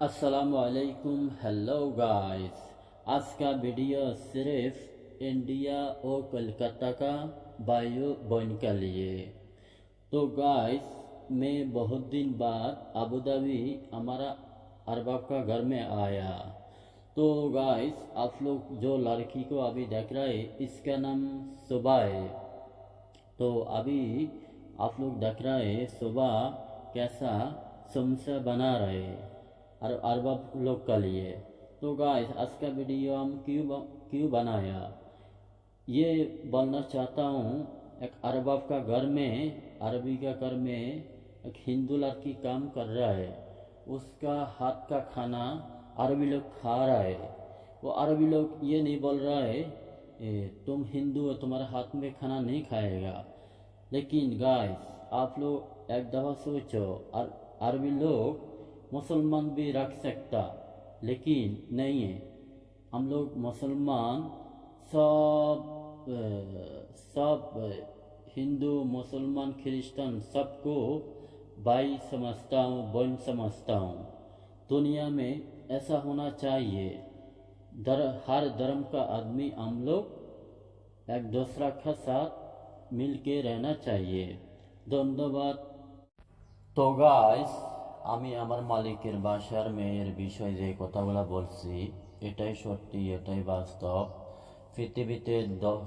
अस्सलाम वालेकुम hello guys आज का वीडियो सिर्फ़ इंडिया और कोलकाता का वायु बन के लिए। तो गाइस मैं बहुत दिन बाद अबू धाबी हमारा अरबाब का घर में आया। तो गाइस आप लोग जो लड़की को अभी देख रहे इसका नाम सुबह है। तो अभी आप लोग देख रहे हैं, सुबह कैसा समोसा बना रहे हैं। अरबब लोग का लिए। तो गाइस आज का वीडियो हम क्यों क्यों बनाया? ये बोलना चाहता हूँ एक अरबब का घर में अरबी का घर में एक हिंदू लड़की काम कर रहा है। उसका हाथ का खाना अरबी लोग खा रहा है। वो अरबी लोग ये नहीं बोल रहा है ए, तुम हिंदू हो तुम्हारे हाथ में खाना नहीं खाएगा। लेकिन गाइस आप लोग एक दफ़ा सोचो अर, अरबी लोग मुसलमान भी रख सकता लेकिन नहीं है। हम लोग मुसलमान सब सब हिंदू मुसलमान क्रिश्चन सबको भाई समझता हूँ बहन समझता हूँ। दुनिया में ऐसा होना चाहिए। दर, हर धर्म का आदमी हम लोग एक दूसरा के साथ मिल के रहना चाहिए। धन्यवाद। तो गाइस আমি আমার মালিকের বাসার মেয়ের বিষয়ে যে কথাগুলো বলছি, এটাই সত্যি, এটাই বাস্তব। পৃথিবীতে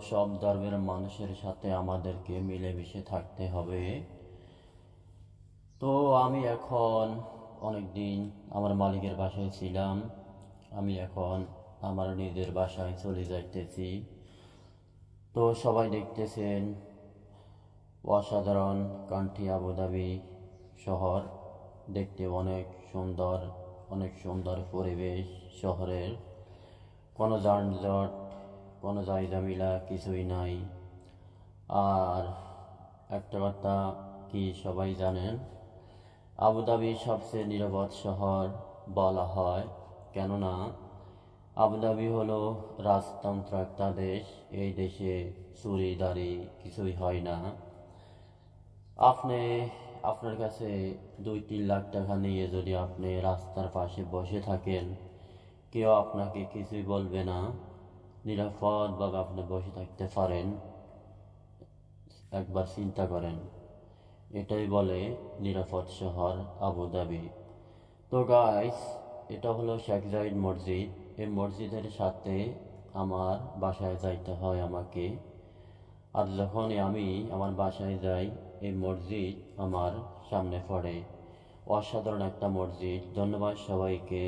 সব ধর্মের মানুষের সাথে আমাদেরকে মিলেমিশে থাকতে হবে। তো আমি এখন অনেক দিন আমার মালিকের বাসায় ছিলাম। আমি এখন আমার নিজের বাসায় চলে যাইতেছি। তো সবাই দেখতেছেন, অসাধারণ কান্ট্রি আবুধাবি শহর। দেখতে অনেক সুন্দর অনেক সুন্দর পরিবেশ শহরের। কোনো যানজট, কোনো জায়জামিলা কিছুই নাই। আর একটা কথা কি সবাই জানেন? আবুধাবি সবচেয়ে নিরাপদ শহর বলা হয়। কেননা আবুধাবি হলো রাজতন্ত্র একটা দেশ। এই দেশে চুরি, দাড়ি কিছুই হয় না। আপনি আপনার কাছে দুই তিন লাখ টাকা নিয়ে যদি আপনি রাস্তার পাশে বসে থাকেন, কেউ আপনাকে কিছুই বলবে না। নিরাপদভাবে আপনি বসে থাকতে পারেন। একবার চিন্তা করেন। এটাই বলে নিরাপদ শহর আবুধাবি তো গাইস এটা হলো শেখ জাহিদ মসজিদ। এই মসজিদের সাথে আমার বাসায় যাইতে হয় আমাকে। আর যখনই আমি আমার বাসায় যাই এই মসজিদ আমার সামনে পড়ে। অসাধারণ একটা মসজিদ। ধন্যবাদ সবাইকে।